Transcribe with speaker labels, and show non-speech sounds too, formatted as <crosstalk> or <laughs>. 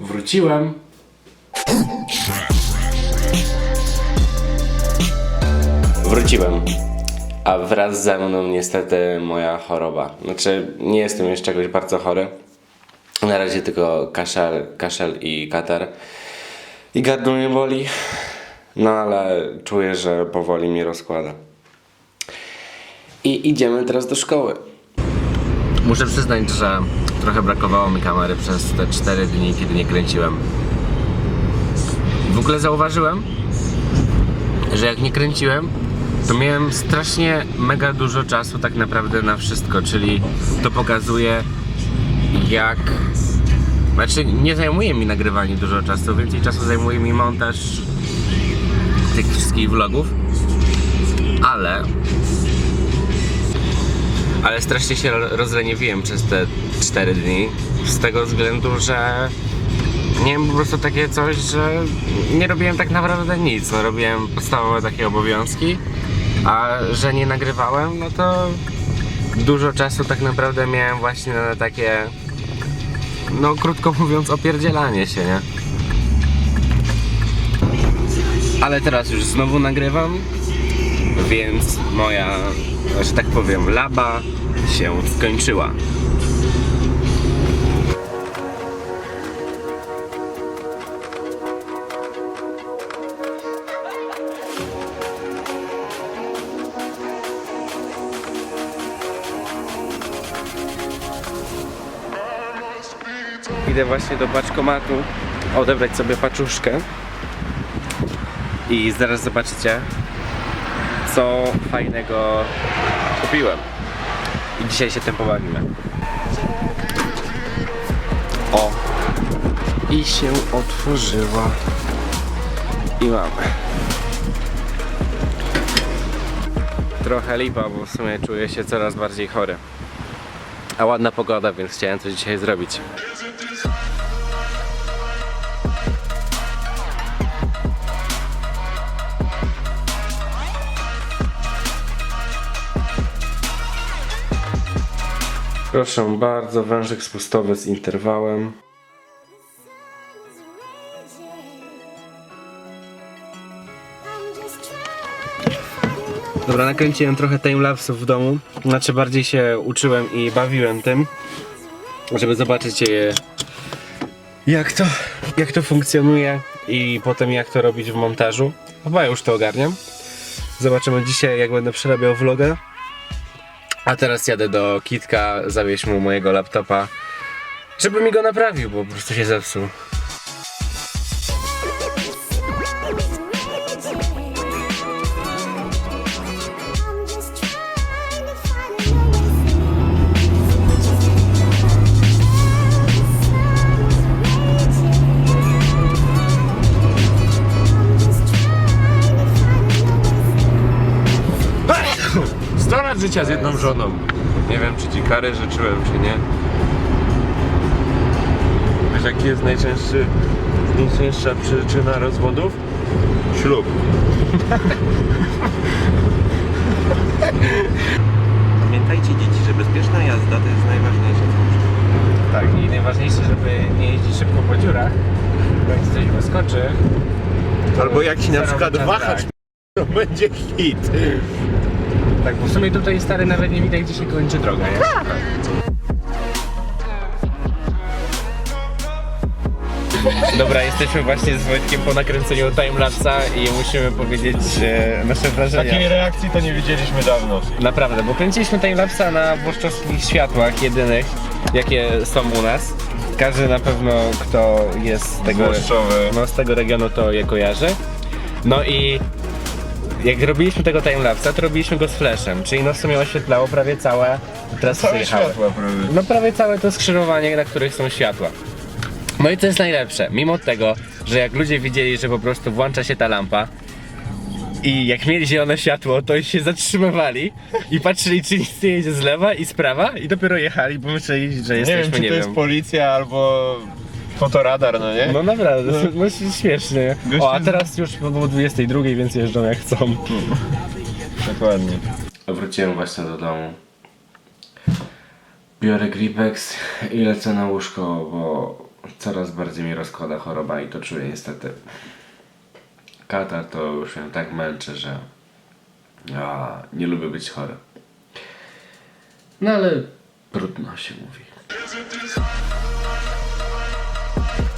Speaker 1: Wróciłem. Wróciłem. A wraz ze mną niestety moja choroba. Znaczy, nie jestem jeszcze jakoś bardzo chory. Na razie tylko kaszel, kaszel i katar. I gardło mnie boli. No ale czuję, że powoli mnie rozkłada. I idziemy teraz do szkoły. Muszę przyznać, że trochę brakowało mi kamery przez te 4 dni, kiedy nie kręciłem. W ogóle zauważyłem, że jak nie kręciłem, to miałem strasznie mega dużo czasu tak naprawdę na wszystko, czyli to pokazuje jak... Znaczy nie zajmuje mi nagrywanie dużo czasu, więcej czasu zajmuje mi montaż tych wszystkich vlogów, ale ale strasznie się ro- rozleniwiłem przez te 4 dni z tego względu, że miałem po prostu takie coś, że nie robiłem tak naprawdę nic. No, robiłem podstawowe takie obowiązki, a że nie nagrywałem, no to dużo czasu tak naprawdę miałem właśnie na takie, no krótko <laughs> mówiąc, opierdzielanie się, nie? Ale teraz już znowu nagrywam, więc moja, że tak powiem, laba się skończyła. Idę właśnie do paczkomatu odebrać sobie paczuszkę i zaraz zobaczycie co fajnego kupiłem. I dzisiaj się tym pobawimy. O! I się otworzyła. I mamy. Trochę lipa, bo w sumie czuję się coraz bardziej chory. A ładna pogoda, więc chciałem coś dzisiaj zrobić. Proszę bardzo, wężyk spustowy z interwałem. Dobra, nakręciłem trochę timelapsów w domu. Znaczy bardziej się uczyłem i bawiłem tym, żeby zobaczyć je, jak to, jak to funkcjonuje i potem jak to robić w montażu. Chyba już to ogarniam. Zobaczymy dzisiaj jak będę przerabiał vloga. A teraz jadę do Kitka zawieźć mu mojego laptopa, żeby mi go naprawił, bo po prostu się zepsuł.
Speaker 2: Życia z jedną żoną. Nie wiem, czy ci karę życzyłem, czy nie. Wiesz, jaki jest najczęstszy, najczęstsza przyczyna rozwodów? Ślub. <laughs>
Speaker 3: Pamiętajcie dzieci, że bezpieczna jazda to jest najważniejsze.
Speaker 1: Tak, i najważniejsze, żeby nie jeździć szybko po dziurach, bo jak coś wyskoczy,
Speaker 2: Albo jak ci na
Speaker 1: Zarobi
Speaker 2: przykład
Speaker 1: czas
Speaker 2: wahacz
Speaker 1: brak. <laughs>
Speaker 2: to będzie hit.
Speaker 1: Tak, bo w sumie tutaj stary nawet nie widać gdzie się kończy droga, nie? Dobra, jesteśmy właśnie z Wojtkiem po nakręceniu timelapsa i musimy powiedzieć e, nasze wrażenia.
Speaker 2: Takiej reakcji to nie widzieliśmy dawno.
Speaker 1: Naprawdę, bo kręciliśmy timelapsa na włoszczowskich światłach jedynych, jakie są u nas. Każdy na pewno, kto jest z tego,
Speaker 2: Włoszczowy.
Speaker 1: no, z tego regionu, to je kojarzy. No i jak robiliśmy tego timelapsa, to robiliśmy go z flashem, czyli no w sumie oświetlało prawie całe trasy
Speaker 2: Całe
Speaker 1: jechały.
Speaker 2: światła prawie.
Speaker 1: No prawie całe to skrzyżowanie, na których są światła. No i to jest najlepsze, mimo tego, że jak ludzie widzieli, że po prostu włącza się ta lampa i jak mieli zielone światło, to się zatrzymywali i patrzyli, czy nic nie jedzie z lewa i z prawa i dopiero jechali, bo myśleli, że
Speaker 2: Nie
Speaker 1: jesteśmy,
Speaker 2: wiem, czy to jest policja albo fotoradar, no nie?
Speaker 1: No naprawdę, no. śmiesznie.
Speaker 2: Gościu
Speaker 1: O, a teraz już było 22, więc jeżdżą jak chcą.
Speaker 2: Dokładnie.
Speaker 1: Wróciłem właśnie do domu. Biorę Gripex i lecę na łóżko, bo coraz bardziej mi rozkłada choroba i to czuję niestety. Katar to już mnie tak męczy, że a, nie lubię być chory. No ale trudno się mówi.
Speaker 4: Bye.